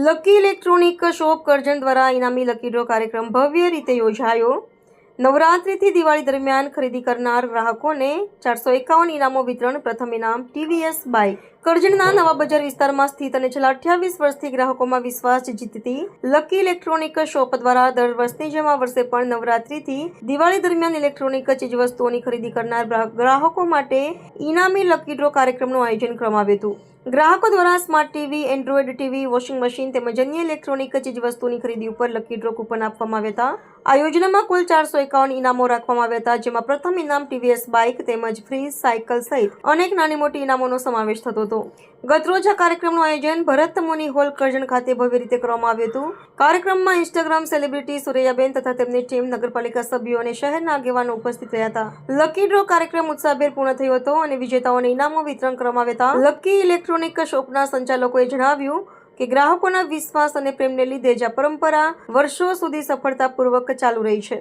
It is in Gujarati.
લકી ઇલેક્ટ્રોનિક શોપ કરજણ દ્વારા ઇનામી લકી ડ્રો કાર્યક્રમ ભવ્ય રીતે યોજાયો. નવરાત્રિથી દિવાળી દરમિયાન ખરીદી કરનાર ગ્રાહકોને ચારસો એકાવન ઇનામો વિતરણ, પ્રથમ ઇનામ, ટીવીએસ બાઇક કરજણના નવા બજાર વિસ્તારમાં સ્થિત અને છેલ્લા અઠ્યાવીસ વર્ષથી ગ્રાહકોમાં વિશ્વાસ જીતતી લકી ઇલેક્ટ્રોનિક શોપ દ્વારા દર વર્ષની જેમ આ વર્ષે પણ નવરાત્રિથી દિવાળી દરમિયાન ઇલેક્ટ્રોનિક ચીજવસ્તુઓની ખરીદી કરનાર ગ્રાહકો માટે ઇનામી લકી ડ્રો કાર્યક્રમનું આયોજન કરવામાં આવ્યું હતું. ગ્રાહકો દ્વારા smart TV Android TV washing machine તેમજ અન્ય ઇલેક્ટ્રોનિક ચીજવસ્તુની ખરીદી ઉપર લકી ડ્રો કૂપન આપવામાં આવ્યા હતા. આ યોજનામાં કુલ ચારસો એકાવન ઇનામો રાખવામાં આવ્યા હતા, જેમાં પ્રથમ ઇનામ ટીવીએસ બાઇક તેમજ ફ્રીજ સાયકલ સહિત અનેક નાની મોટી ઇનામોનો સમાવેશ થતો હતો. ગતરોજ આ કાર્યક્રમનું આયોજન ભરત મુનિ હોલ કરજણ ખાતે ભવ્ય રીતે કરવામાં આવ્યું હતું. કાર્યક્રમમાં ઇન્સ્ટાગ્રામ સેલિબ્રિટી સુરૈયાબેન તથા તેમની ટીમ નગરપાલિકા સભ્યો અને શહેરના આગેવાનો ઉપસ્થિત રહ્યા હતા. લકી ડ્રો કાર્યક્રમ ઉત્સાહભેર પૂર્ણ થયો હતો અને વિજેતાઓને ઇનામો વિતરણ કરવામાં આવ્યા હતા. લકી ઇલેક્ટ્રોનિક શોપના સંચાલકોએ જણાવ્યું કે ગ્રાહકોના વિશ્વાસ અને પ્રેમને લીધે જ આ પરંપરા વર્ષો સુધી સફળતાપૂર્વક ચાલુ રહી છે.